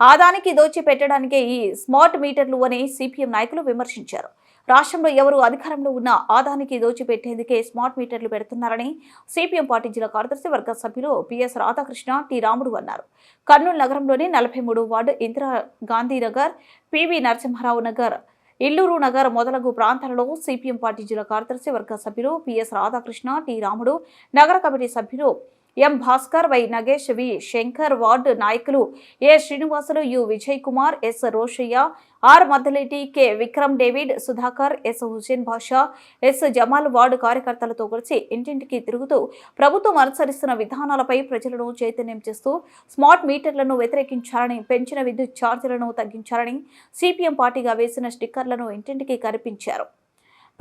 ఆదానికి దోచి పెట్టడానికే ఈ స్మార్ట్ మీటర్లు అని సిపిఎం నాయకులు విమర్శించారు. రాష్ట్రంలో ఎవరు అధికారంలో ఉన్నా ఆదానికి దోచిపెట్టేందుకే స్మార్ట్ మీటర్లు పెడుతున్నారని సిపిఎం పార్టీ జిల్లా కార్యదర్శి వర్గ సభ్యులు పిఎస్ రాధాకృష్ణ టి రాముడు అన్నారు. కర్నూలు నగరంలోని నలభై మూడు వార్డు ఇందిరా గాంధీనగర్ పివి నరసింహారావు నగర్ ఇల్లూరు నగర్ మొదలగు ప్రాంతాలలో సిపిఎం పార్టీ జిల్లా కార్యదర్శి వర్గ సభ్యులు పిఎస్ రాధాకృష్ణ టి రాముడు నగర కమిటీ సభ్యులు M Bhaskar Y Nagesh V Shankar ward నాయకులు A Srinivasulu U Vijay Kumar S Roshaiah R Maddaleti K Vikram David Sudhakar S Husain Basha S Jamal ward కార్యకర్తలతో కలిసి ఇంటింటికి తిరుగుతూ ప్రభుత్వం అనుసరిస్తున్న విధానాలపై ప్రజలను చైతన్యం చేస్తూ స్మార్ట్ మీటర్లను వ్యతిరేకించాలని పెంచిన విద్యుత్ ఛార్జీలను తగ్గించాలని సిపిఎం పార్టీగా వేసిన స్టిక్కర్లను ఇంటింటికి కనిపించారు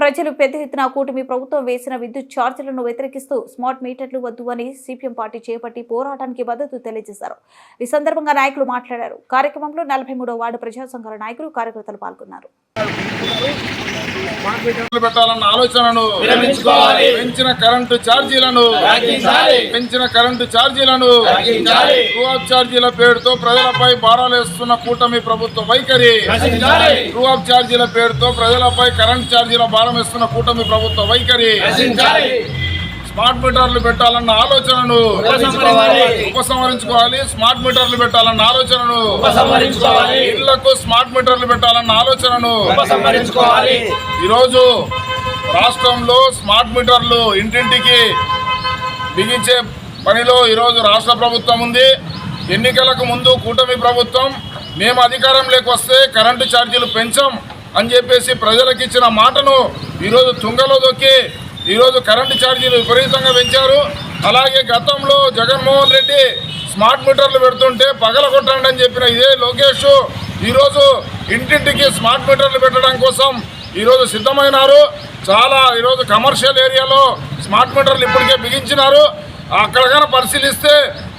ప్రజలు పెద్ద ఎత్తున కూటమి ప్రభుత్వం వేసిన విద్యుత్ ఛార్జీలను వ్యతిరేకిస్తూ స్మార్ట్ మీటర్లు వద్దు అని సిపిఎం పార్టీ చేపట్టి పోరాటానికి మద్దతు తెలియజేశారు. ఈ సందర్భంగా నాయకులు మాట్లాడారు. కార్యక్రమంలో నలభై మూడో వార్డు ప్రజా సంఘాల నాయకులు కార్యకర్తలు పాల్గొన్నారు. పెట్టాలన్న ఆలోచనను. పెంచిన కరెంటు ఛార్జీలను. పెంచిన కరెంటు ఛార్జీలను తగ్గించాలి. రూఆబ్ ఛార్జీల పేరుతో ప్రజలపై భారాలు వేస్తున్న కూటమి ప్రభుత్వ వైఖరి నశించాలి. రూఆబ్ ఛార్జీల పేరుతో ప్రజలపై కరెంట్ ఛార్జీల భారం వేస్తున్న కూటమి ప్రభుత్వ వైఖరి. స్మార్ట్ మీటర్లు పెట్టాలన్న ఆలోచనను ఉపసంహరించుకోవాలి. స్మార్ట్ మీటర్లు పెట్టాలన్న ఆలోచనను. ఇళ్ళకు స్మార్ట్ మీటర్లు పెట్టాలన్న ఆలోచనను ఈరోజు రాష్ట్రంలో స్మార్ట్ మీటర్లు ఇంటింటికి బిగించే పనిలో ఈరోజు రాష్ట్ర ప్రభుత్వం ఉంది ఎన్నికలకు ముందు కూటమి ప్రభుత్వం మేము అధికారంలోకి వస్తే కరెంటు ఛార్జీలు పెంచాం అని చెప్పేసి ప్రజలకు ఇచ్చిన మాటను ఈరోజు తుంగలో దొక్కి ఈరోజు కరెంటు ఛార్జీలు విపరీతంగా పెంచారు. అలాగే గతంలో జగన్మోహన్ రెడ్డి స్మార్ట్ మీటర్లు పెడుతుంటే పగల కొట్టండి అని చెప్పిన ఇదే లోకేష్ ఈరోజు ఇంటింటికి స్మార్ట్ మీటర్లు పెట్టడం కోసం ఈరోజు సిద్ధమైనారు. చాలా ఈరోజు కమర్షియల్ ఏరియాలో స్మార్ట్ మీటర్లు ఇప్పటికే బిగించినారు. అక్కడ కనుక పరిశీలిస్తే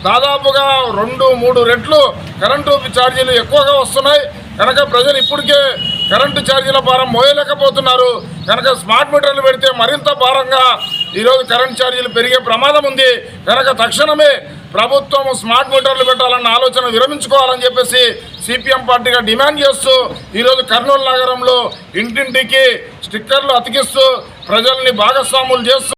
దాదాపుగా రెండు మూడు రెట్లు కరెంటు ఛార్జీలు ఎక్కువగా వస్తున్నాయి. కనుక ప్రజలు ఇప్పటికే కరెంటు ఛార్జీల భారం మోయలేకపోతున్నారు. కనుక స్మార్ట్ మీటర్లు పెడితే మరింత భారంగా ఈరోజు కరెంట్ ఛార్జీలు పెరిగే ప్రమాదం ఉంది. కనుక తక్షణమే ప్రభుత్వం స్మార్ట్ మీటర్లు పెట్టాలన్న ఆలోచన విరమించుకోవాలని చెప్పేసి సిపిఎం పార్టీగా డిమాండ్ చేస్తూ ఈరోజు కర్నూలు నగరంలో ఇంటింటికి స్టిక్కర్లు అతికిస్తూ ప్రజల్ని భాగస్వాములు చేస్తూ